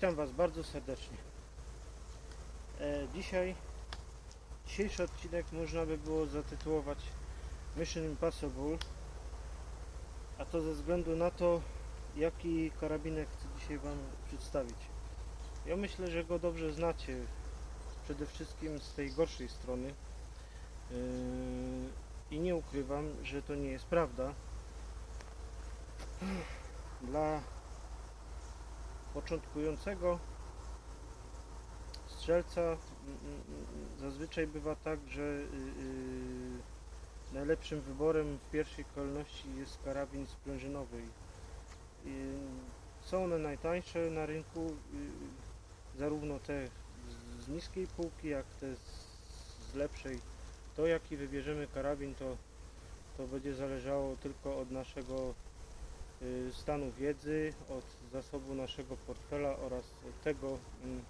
Witam Was bardzo serdecznie. E, dzisiaj, dzisiejszy odcinek można by było zatytułować Mission Impossible, a to ze względu na to, jaki karabinek chcę dzisiaj Wam przedstawić. Ja myślę, że go dobrze znacie, przede wszystkim z tej gorszej strony. Yy, I nie ukrywam, że to nie jest prawda. Dla początkującego strzelca mm, mm, zazwyczaj bywa tak, że y, y, najlepszym wyborem w pierwszej kolejności jest karabin sprężynowy. Są one najtańsze na rynku, y, zarówno te z- niskiej półki, jak te z- lepszej. To jaki wybierzemy karabin, to, to będzie zależało tylko od naszego stanu wiedzy, od zasobu naszego portfela oraz tego, mm,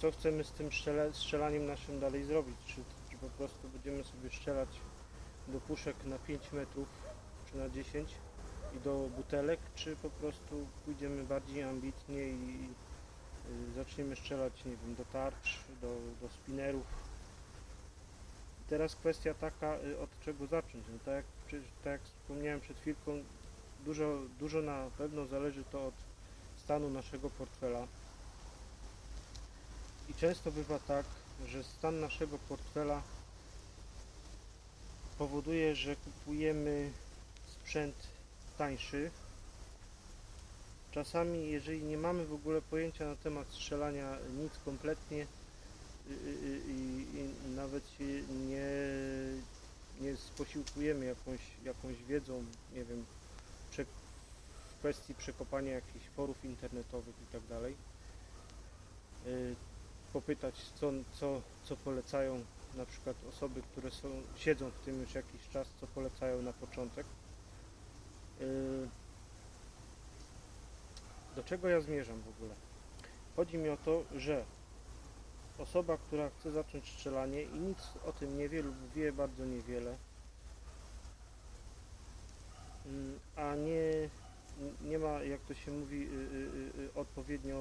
co chcemy z tym strzela, strzelaniem naszym dalej zrobić. Czy, czy po prostu będziemy sobie strzelać do puszek na 5 metrów czy na 10 i do butelek, czy po prostu pójdziemy bardziej ambitnie i y, zaczniemy strzelać, nie wiem, do tarcz, do, do spinnerów. Teraz kwestia taka, y, od czego zacząć. No tak, jak, tak jak wspomniałem przed chwilką, dużo, dużo na pewno zależy to od stanu naszego portfela. I często bywa tak, że stan naszego portfela powoduje, że kupujemy sprzęt tańszy. Czasami, jeżeli nie mamy w ogóle pojęcia na temat strzelania nic kompletnie i, i, nawet się nie, nie posiłkujemy jakąś, jakąś wiedzą, nie wiem, prze, w kwestii przekopania jakichś forów internetowych i tak dalej, y, popytać, co, co, co polecają na przykład osoby, które są, siedzą w tym już jakiś czas, co polecają na początek. Y, Do czego ja zmierzam w ogóle? Chodzi mi o to, że osoba, która chce zacząć strzelanie i nic o tym nie wie lub wie bardzo niewiele, mm, a nie, nie ma, jak to się mówi, y, y, y, odpowiednio,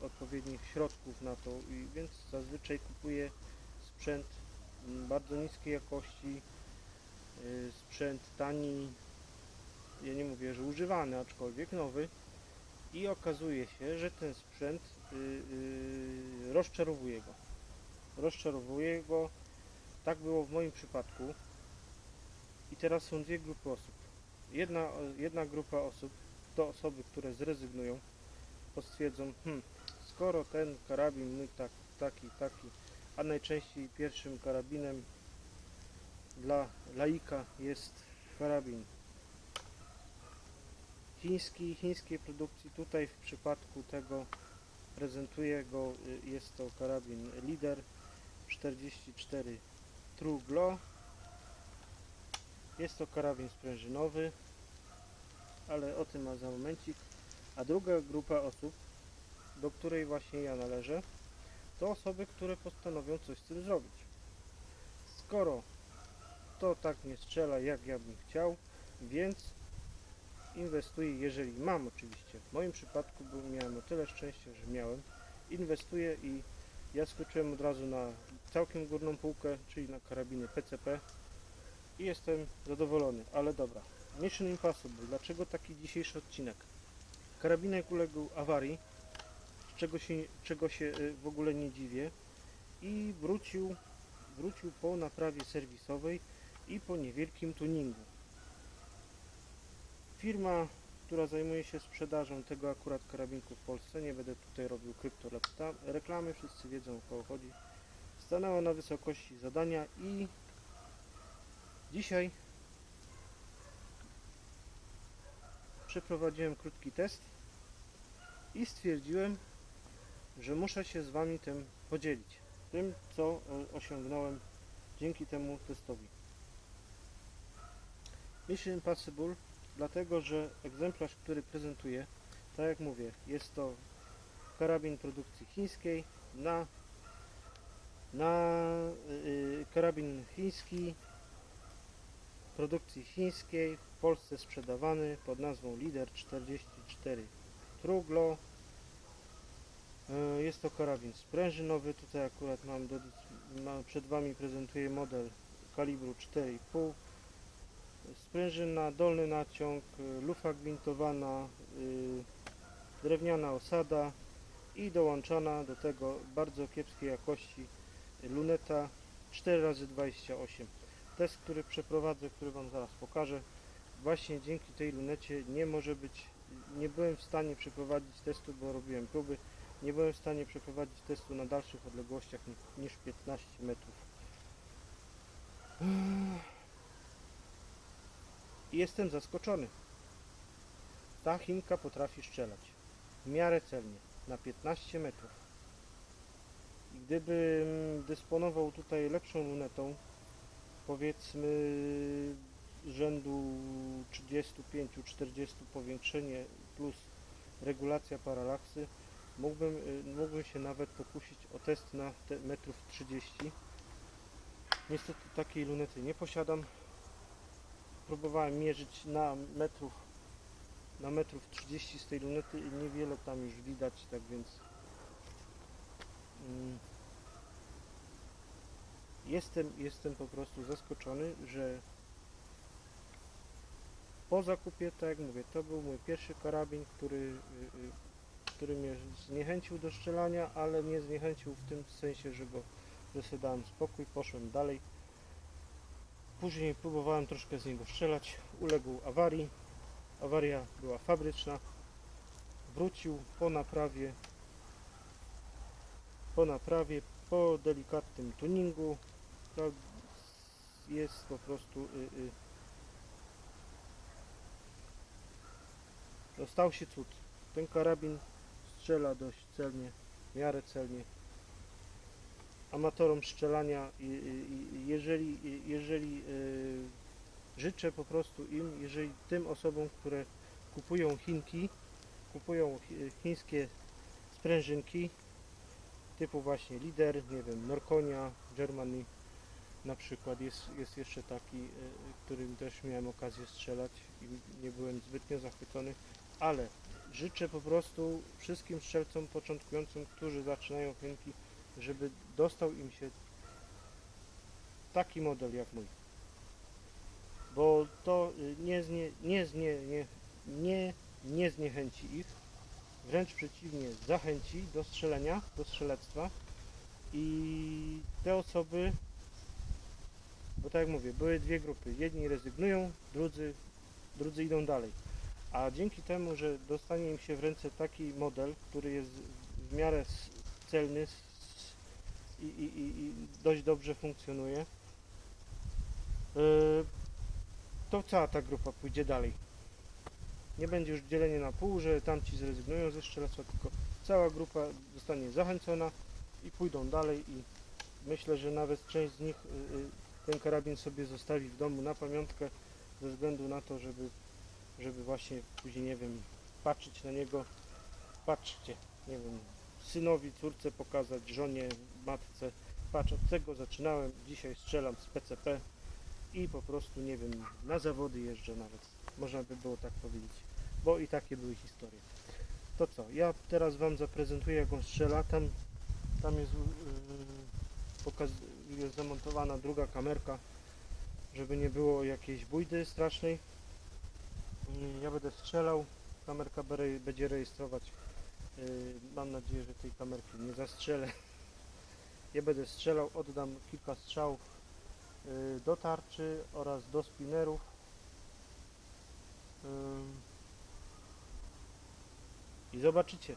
odpowiednich środków na to, i więc zazwyczaj kupuje sprzęt mm, bardzo niskiej jakości, sprzęt tani, ja nie mówię, że używany, aczkolwiek nowy i okazuje się, że ten sprzęt y, y, rozczarowuje go. Rozczarowuje go. Tak było w moim przypadku. I teraz są dwie grupy osób. Jedna, jedna grupa osób to osoby, które zrezygnują, bo stwierdzą, hmm, skoro ten karabin mój tak, taki, taki, a najczęściej pierwszym karabinem dla laika jest karabin chiński, chińskiej produkcji. Tutaj w przypadku tego prezentuje go, y, jest to karabin Lider 44 True Glow. Jest to karabin sprężynowy, ale o tym ma za momencik. A druga grupa osób, do której właśnie ja należę, to osoby, które postanowią coś z tym zrobić. Skoro to tak nie strzela, jak ja bym chciał, więc inwestuję, jeżeli mam oczywiście. W moim przypadku był, miałem o tyle szczęścia, że miałem. Inwestuję i ja skoczyłem od razu na całkiem górną półkę, czyli na karabiny PCP i jestem zadowolony, ale dobra. Mission Impossible. Dlaczego taki dzisiejszy odcinek? Karabinek uległ awarii, czego się, czego się y, w ogóle nie dziwię i wrócił, wrócił po naprawie serwisowej i po niewielkim tuningu. Firma, która zajmuje się sprzedażą tego akurat karabinku w Polsce, nie będę tutaj robił krypto reklamy, wszyscy wiedzą o kogo chodzi, stanęła na wysokości zadania i dzisiaj przeprowadziłem krótki test i stwierdziłem, że muszę się z Wami tym podzielić. Tym, co e, osiągnąłem dzięki temu testowi. Mission Impossible dlatego że egzemplarz, który prezentuję, tak jak mówię, jest to karabin produkcji chińskiej na, na yy, karabin chiński produkcji chińskiej w Polsce sprzedawany pod nazwą Lider 44 Truglo. E, Jest to karabin sprężynowy, tutaj akurat mam, do, mam przed Wami prezentuję model kalibru 4,5 sprężyna, dolny naciąg, y, lufa gwintowana, y, drewniana osada i dołączona do tego bardzo kiepskiej jakości luneta 4x28 test, który przeprowadzę, który Wam zaraz pokażę. Właśnie dzięki tej lunecie nie może być nie byłem w stanie przeprowadzić testu, bo robiłem próby. Nie byłem w stanie przeprowadzić testu na dalszych odległościach ni- niż 15 metrów. Jestem zaskoczony. Ta Chinka potrafi strzelać w miarę celnie na 15 metrów. Gdybym dysponował tutaj lepszą lunetą, powiedzmy rzędu 35-40 powiększenie plus regulacja paralaksy, mógłbym, y, mógłbym się nawet pokusić o test na te metrów 30. Niestety takiej lunety nie posiadam. Próbowałem mierzyć na metrów na metrów 30 z tej lunety i niewiele tam już widać, tak więc mm, jestem, jestem po prostu zaskoczony, że po zakupie, tak jak mówię, to był mój pierwszy karabin, który, y, y, który mnie zniechęcił do strzelania, ale nie zniechęcił w tym sensie, że go że sobie dałem spokój, poszłem dalej. Później próbowałem troszkę z niego strzelać, uległ awarii. Awaria była fabryczna. Wrócił po naprawie, po naprawie, po delikatnym tuningu. To jest po prostu y, y, no stał się cud. Ten karabin strzela dość celnie, w miarę celnie. Amatorom i- jeżeli, jeżeli y, życzę po prostu im, jeżeli tym osobom, które kupują Chinki, kupują chi- chińskie sprężynki typu właśnie Lider, nie wiem, Norkonia, Germany na przykład jest, jest jeszcze taki, y, którym też miałem okazję strzelać i nie byłem zbytnio zachwycony, ale życzę po prostu wszystkim strzelcom początkującym, którzy zaczynają Chinki, żeby dostał im się taki model jak mój. Bo to y, nie, znie, nie, znie, nie, nie, nie zniechęci ich, wręcz przeciwnie, zachęci do strzelenia, do strzelectwa. I te osoby, bo tak jak mówię, były dwie grupy, jedni rezygnują, drudzy, drudzy idą dalej, a dzięki temu, że dostanie im się w ręce taki model, który jest w miarę celny i, i, i, dość dobrze funkcjonuje, yy, to cała ta grupa pójdzie dalej. Nie będzie już dzielenie na pół, że tamci zrezygnują ze strzelectwa, tylko cała grupa zostanie zachęcona i pójdą dalej i myślę, że nawet część z nich y, y, ten karabin sobie zostawi w domu na pamiątkę ze względu na to, żeby, żeby właśnie później, nie wiem, patrzeć na niego, patrzcie, nie wiem, synowi, córce pokazać, żonie, matce, patrz, od tego zaczynałem, dzisiaj strzelam z PCP, i po prostu, nie wiem, na zawody jeżdżę nawet, można by było tak powiedzieć, bo i takie były historie. To co, ja teraz Wam zaprezentuję jak on strzela, tam, tam jest, yy, jest zamontowana druga kamerka, żeby nie było jakiejś bójdy strasznej. Yy, Ja będę strzelał, kamerka będzie rejestrować, mam nadzieję, że tej kamerki nie zastrzelę. Ja będę strzelał, oddam kilka strzałów y, do tarczy oraz do spinnerów. Ym, I zobaczycie,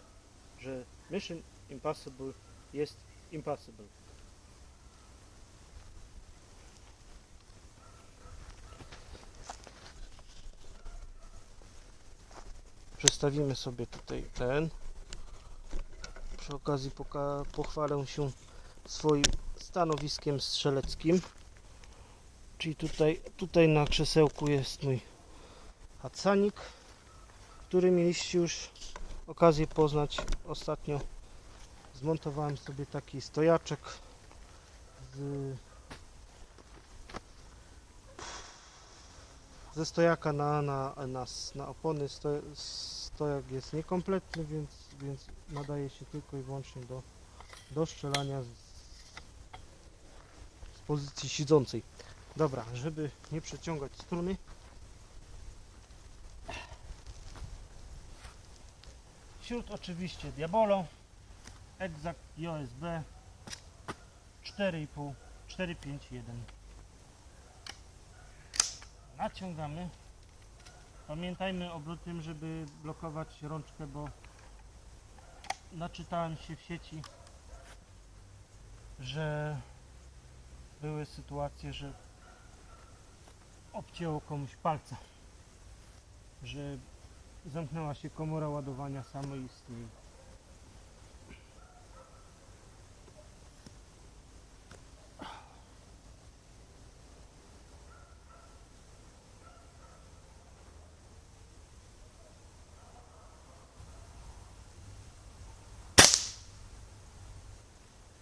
że Mission Impossible jest impossible. Przestawimy sobie tutaj ten. Przy okazji pochwalę się swoim stanowiskiem strzeleckim. Czyli tutaj, tutaj na krzesełku jest mój Hatsanik, który mieliście już okazję poznać ostatnio. Zmontowałem sobie taki stojaczek z, ze stojaka na, na, na, na opony. Sto, stojak jest niekompletny, więc więc nadaje się tylko i wyłącznie do, do strzelania z, z pozycji siedzącej. Dobra, żeby nie przeciągać struny. Wśród oczywiście Diabolo, Exact JOSB 4,5, 451. Naciągamy. Pamiętajmy o tym, żeby blokować rączkę, bo naczytałem się w sieci, że były sytuacje, że obcięło komuś palca, że zamknęła się komora ładowania samoistnej.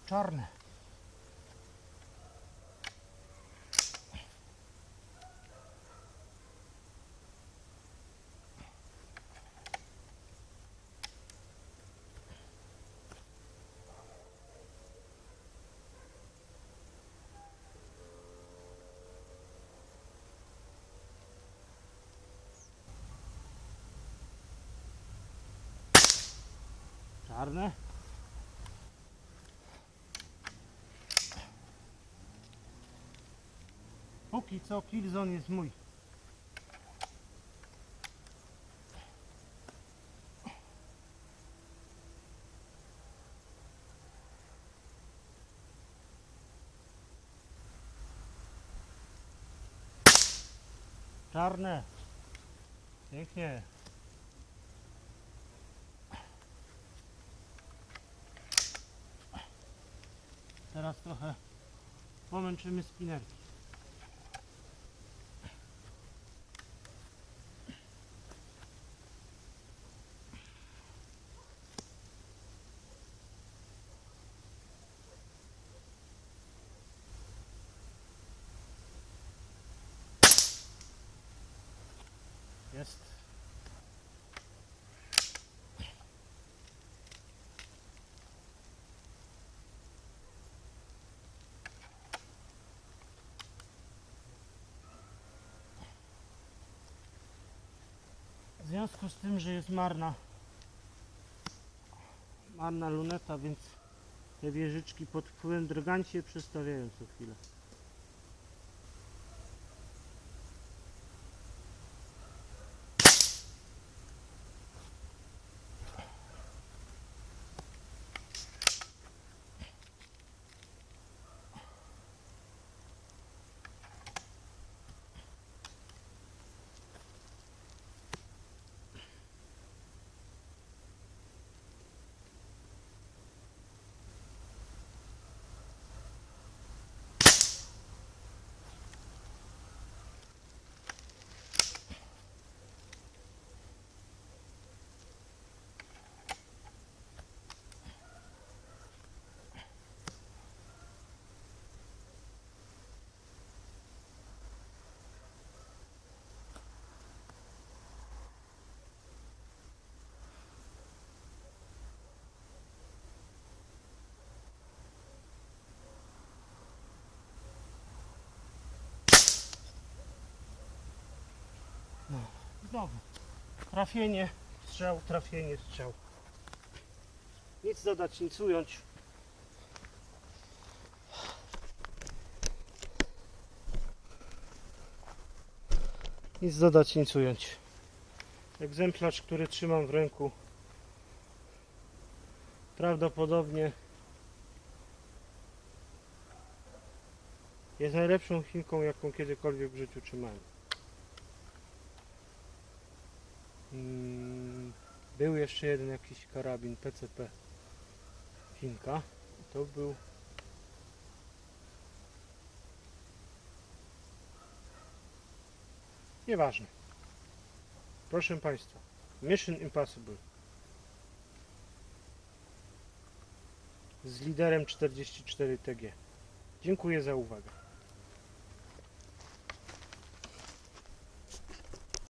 Czarne. Czarne. Póki co Killzone jest mój. Czarne. Pięknie. Teraz trochę pomęczymy spinerki. Jest. W związku z tym, że jest marna marna luneta, więc te wieżyczki pod wpływem drgań się przestawiają co chwilę. Znowu. Trafienie, strzał, trafienie, strzał. Nic dodać, nic ująć. Nic dodać, nic ująć. Egzemplarz, który trzymam w ręku. Prawdopodobnie jest najlepszą chinką, jaką kiedykolwiek w życiu trzymałem. Mm, Był jeszcze jeden jakiś karabin PCP Chinka. To był Nieważne. Proszę Państwa, Mission Impossible z liderem 44 TG. Dziękuję za uwagę.